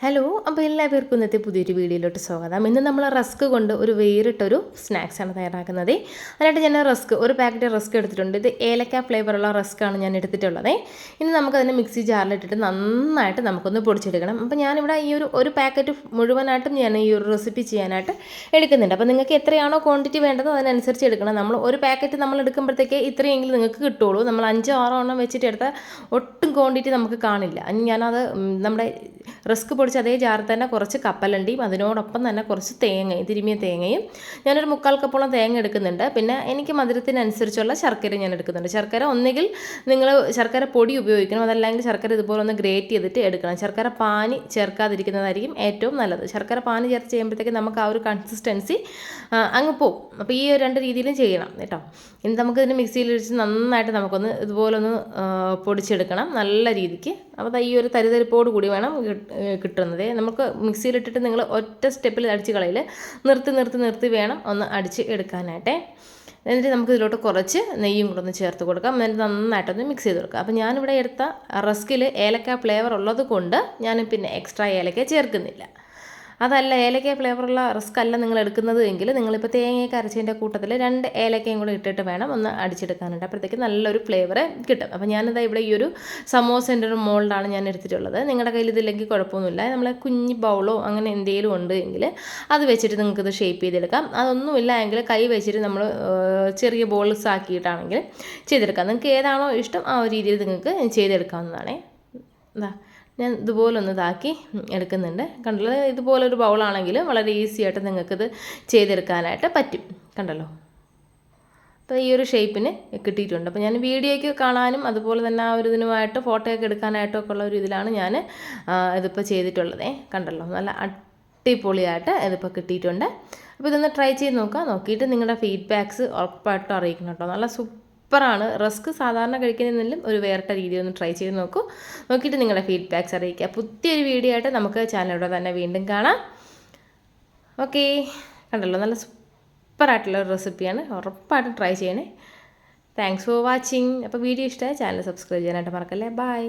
Hello അപ്പോൾ എല്ലാവർക്കും ഇന്നത്തെ പുതിയൊരു വീഡിയോയിലോട്ട് സ്വാഗതം. ഇന്ന് നമ്മൾ റസ്ക് കൊണ്ട് ഒരു വേറിട്ടൊരു സ്നാക്സാണ് തയ്യാറാക്കുന്നത്. അതിനായിട്ട് ഞാൻ റസ്ക് ഒരു പാക്കറ്റ് റസ്ക് എടുത്തിട്ടുണ്ട്. ഇത് ഏലക്ക ഫ്ലേവറുള്ള റസ്ക്കാണ് ഞാൻ എടുത്തിട്ടുള്ളത്. ഇനി നമുക്കതിനെ മിക്സി ജാറിലിട്ടിട്ട് നന്നായിട്ട് നമുക്കൊന്ന് പൊടിച്ചെടുക്കണം. അപ്പോൾ ഞാനിവിടെ ഈ ഒരു ഒരു പാക്കറ്റ് മുഴുവനായിട്ടും ഞാൻ ഈ ഒരു റെസിപ്പി ചെയ്യാനായിട്ട് എടുക്കുന്നുണ്ട്. അപ്പോൾ നിങ്ങൾക്ക് എത്രയാണോ ക്വാണ്ടിറ്റി വേണ്ടത് അതിനനുസരിച്ച് എടുക്കണം. നമ്മൾ ഒരു പാക്കറ്റ് നമ്മൾ എടുക്കുമ്പോഴത്തേക്ക് ഇത്രയെങ്കിലും നിങ്ങൾക്ക് കിട്ടുള്ളൂ. നമ്മൾ അഞ്ചോ ആറോ എണ്ണം വെച്ചിട്ട് എടുത്താൽ ഒട്ടും ക്വാണ്ടിറ്റി നമുക്ക് കാണില്ല. ഞാനത് ഉം, നമ്മുടെ റിസ്ക് പൊടിച്ച് അതേ ജാറിൽ തന്നെ കുറച്ച് കപ്പലണ്ടിയും അതിനോടൊപ്പം തന്നെ കുറച്ച് തേങ്ങയും തിരുമിയ തേങ്ങയും. ഞാനൊരു മുക്കാൽ കപ്പോളം തേങ്ങ എടുക്കുന്നുണ്ട്. പിന്നെ എനിക്ക് മധുരത്തിനനുസരിച്ചുള്ള ശർക്കര ഞാൻ എടുക്കുന്നുണ്ട്. ശർക്കര ഒന്നുകിൽ നിങ്ങൾ ശർക്കര പൊടി ഉപയോഗിക്കണം അതല്ലെങ്കിൽ ശർക്കര ഇതുപോലെ ഒന്ന് ഗ്രേറ്റ് ചെയ്തിട്ട് എടുക്കണം. ശർക്കര പാനി ചേർക്കാതിരിക്കുന്നതായിരിക്കും ഏറ്റവും നല്ലത്. ശർക്കര പാനി ചേർത്ത് ചെയ്യുമ്പോഴത്തേക്ക് നമുക്ക് ആ ഒരു കൺസിസ്റ്റൻസി അങ്ങ് പോകും അപ്പോൾ ഈ രണ്ട് രീതിയിലും ചെയ്യണം കേട്ടോ. ഇനി നമുക്ക് നമുക്കിതിന് മിക്സിയിൽ ഒഴിച്ച് നന്നായിട്ട് നമുക്കൊന്ന് ഇതുപോലെ ഒന്ന് പൊടിച്ചെടുക്കണം നല്ല രീതിക്ക്. അപ്പോൾ ഈ ഒരു തരിതരിപ്പോട് കൂടി വേണം കിട്ടുന്നത്. നമുക്ക് മിക്സിയിലിട്ടിട്ട് നിങ്ങൾ ഒറ്റ സ്റ്റെപ്പിൽ അടിച്ച് കളയിൽ നിർത്തി നിർത്തി നിർത്തി വേണം ഒന്ന് അടിച്ച് എടുക്കാനായിട്ടേ. എന്നിട്ട് നമുക്ക് ഇതിലോട്ട് കുറച്ച് നെയ്യും കൂടെ ഒന്ന് ചേർത്ത് കൊടുക്കാം. എന്നിട്ട് നന്നായിട്ടൊന്ന് മിക്സ് ചെയ്ത് കൊടുക്കാം. അപ്പോൾ ഞാനിവിടെ എടുത്ത റസ്കിൽ ഏലക്ക ഫ്ലേവർ ഉള്ളത് കൊണ്ട് ഞാൻ പിന്നെ എക്സ്ട്രാ ഏലക്ക ചേർക്കുന്നില്ല. അതല്ല ഏലക്ക ഫ്ലേവറുള്ള റിസ്ക് അല്ല നിങ്ങൾ എടുക്കുന്നത് എങ്കിൽ നിങ്ങളിപ്പോൾ തേങ്ങയൊക്കെ അരച്ചതിന്റെ കൂട്ടത്തിൽ രണ്ട് ഏലക്കയും കൂടെ ഇട്ടിട്ട് വേണം ഒന്ന് അടിച്ചെടുക്കാനുണ്ട് അപ്പോഴത്തേക്ക് നല്ലൊരു ഫ്ലേവർ കിട്ടും. അപ്പോൾ ഞാനിതാ ഇവിടെ ഈ ഒരു സമോസേന്റെ ഒരു മോൾഡാണ് ഞാൻ എടുത്തിട്ടുള്ളത്. നിങ്ങളുടെ കയ്യിൽ ഇതില്ലെങ്കിൽ കുഴപ്പമൊന്നുമില്ല. നമ്മളെ കുഞ്ഞ് ബൗളോ അങ്ങനെ എന്തെങ്കിലും ഉണ്ട് എങ്കിൽ അത് വെച്ചിട്ട് നിങ്ങൾക്ക് ഇത് ഷേപ്പ് ചെയ്തെടുക്കാം. അതൊന്നുമില്ല എങ്കിൽ കൈ വെച്ചിട്ട് നമ്മൾ ചെറിയ ബോൾസ് ആക്കിയിട്ടാണെങ്കിൽ ചെയ്തെടുക്കാം. നിങ്ങൾക്ക് ഏതാണോ ഇഷ്ടം ആ ഒരു രീതിയിൽ നിങ്ങൾക്ക് ചെയ്തെടുക്കാവുന്നതാണേ. എന്താ ഞാൻ ഇതുപോലെ ഒന്ന് ഇതാക്കി എടുക്കുന്നുണ്ട്. കണ്ടല്ലോ ഇതുപോലെ ഒരു ബൗളാണെങ്കിൽ വളരെ ഈസി ആയിട്ട് നിങ്ങൾക്കിത് ചെയ്തെടുക്കാനായിട്ട് പറ്റും. കണ്ടല്ലോ? അപ്പോൾ ഈ ഒരു ഷേപ്പിന് കിട്ടിയിട്ടുണ്ട്. അപ്പോൾ ഞാൻ വീഡിയോയ്ക്ക് കാണാനും അതുപോലെ തന്നെ ആ ഒരു ഇതിനുമായിട്ട് ഫോട്ടോയൊക്കെ എടുക്കാനായിട്ടും ഒക്കെ ഉള്ള ഒരു ഇതിലാണ് ഞാൻ ഇതിപ്പോൾ ചെയ്തിട്ടുള്ളത്. കണ്ടല്ലോ? നല്ല അടിപൊളിയായിട്ട് ഇതിപ്പോൾ കിട്ടിയിട്ടുണ്ട്. അപ്പോൾ ഇതൊന്ന് ട്രൈ ചെയ്ത് നോക്കുക നോക്കിയിട്ട് നിങ്ങളുടെ ഫീഡ്ബാക്ക്സ് ഉറപ്പായിട്ടും അറിയിക്കണം കേട്ടോ. നല്ല സൂപ്പറാണ്. റസ്ക് സാധാരണ കഴിക്കുന്നതിലും ഒരു വേറിട്ട രീതി ഒന്ന് ട്രൈ ചെയ്ത് നോക്കൂ. നോക്കിയിട്ട് നിങ്ങളുടെ ഫീഡ്ബാക്ക്സ് അറിയിക്കുക. പുതിയൊരു വീഡിയോ ആയിട്ട് നമുക്ക് ചാനലിലൂടെ തന്നെ വീണ്ടും കാണാം. ഓക്കെ കണ്ടല്ലോ നല്ല സൂപ്പറായിട്ടുള്ള ഒരു റെസിപ്പിയാണ് ഉറപ്പായിട്ടും ട്രൈ ചെയ്യണേ. താങ്ക്സ് ഫോർ വാച്ചിങ് അപ്പോൾ വീഡിയോ ഇഷ്ടമായ ചാനൽ സബ്സ്ക്രൈബ് ചെയ്യാനായിട്ട് മറക്കല്ലേ? ബൈ